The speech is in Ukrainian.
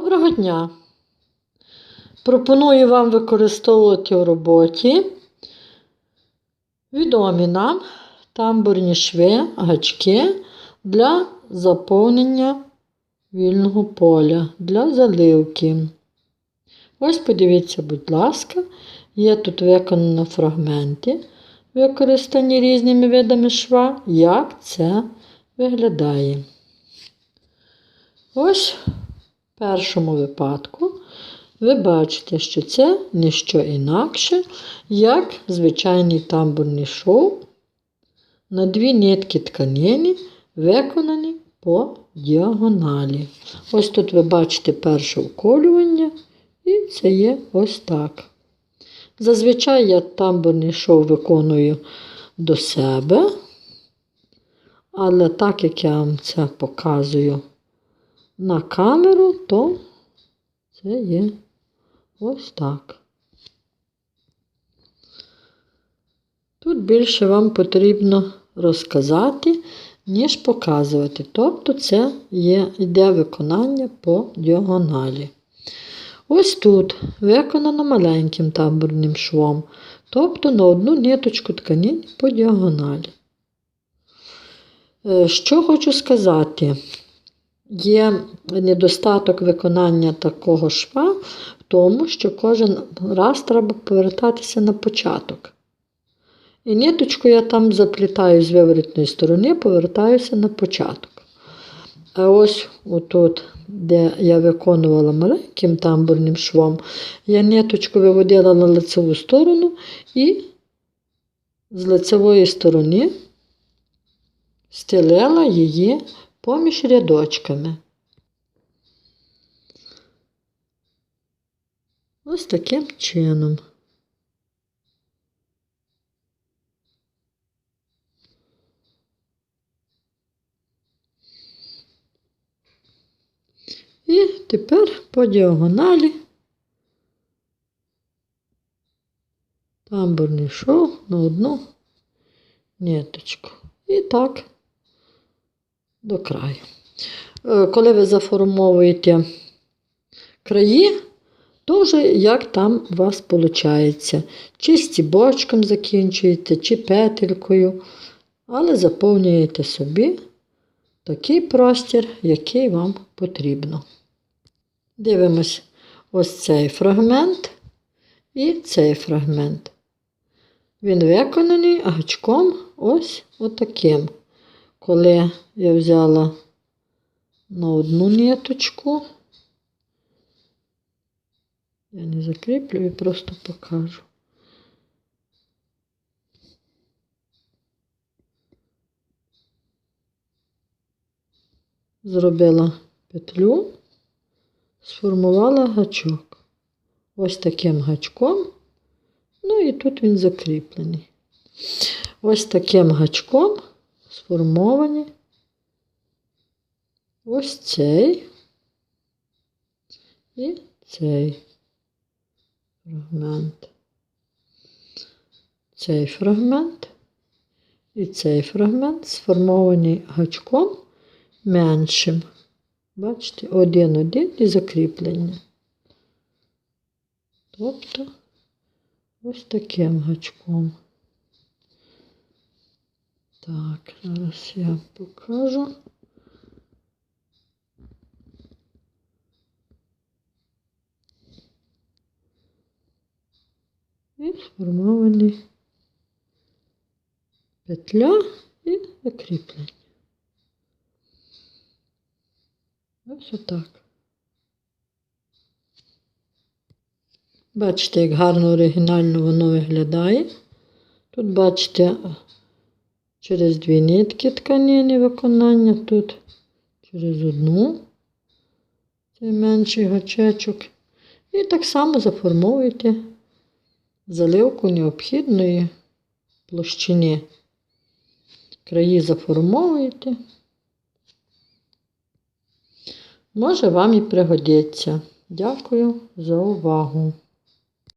Доброго дня! Пропоную вам використовувати в роботі відомі нам тамбурні шви, гачки для заповнення вільного поля, для заливки. Ось подивіться, будь ласка, є тут виконано фрагменти, використані різними видами шва, як це виглядає. Ось першому випадку ви бачите, що це не що інакше, як звичайний тамбурний шов на дві нитки тканини, виконані по діагоналі. Ось тут ви бачите перше вколювання, і це є ось так. Зазвичай я тамбурний шов виконую до себе, але так як я вам це показую на камеру, то це є ось так. Тут більше вам потрібно розказати, ніж показувати. Тобто це є, йде виконання по діагоналі. Ось тут виконано маленьким тамбурним швом, тобто на одну ниточку тканин по діагоналі. Е, Що хочу сказати, є недостаток виконання такого шва в тому, що кожен раз треба повертатися на початок. І ниточку я там заплітаю з виворотної сторони, повертаюся на початок. А ось отут, де я виконувала маленьким тамбурним швом, я ниточку виводила на лицеву сторону і з лицевої сторони стелила її поміж рядочками. Ось таким чином. І тепер по діагоналі тамбурний шов на одну ниточку. І так до краю. Е, Коли ви заформовуєте краї, то вже як там у вас виходить. Чи стібочком закінчуєте, чи петелькою, але заповнюєте собі такий простір, який вам потрібно. Дивимось ось цей фрагмент і цей фрагмент. Він виконаний гачком ось отаким. Коли я взяла на одну ниточку, я не закріплюю, просто покажу. Зробила петлю, сформувала гачок. Ось таким гачком. Ну і тут він закріплений. Ось таким гачком сформовані ось цей і цей фрагмент. Цей фрагмент і цей фрагмент сформовані гачком меншим. Бачите, один-один і закріплення. Тобто ось таким гачком. Так, зараз я покажу. І сформовані петля і закріплення. Ось отак. Бачите, як гарно оригінально воно виглядає. Тут бачите через дві нитки тканини виконання, тут через одну цей менший гачечок. І так само заформовуєте заливку необхідної площини. Краї заформовуєте. Може, вам і пригодиться. Дякую за увагу.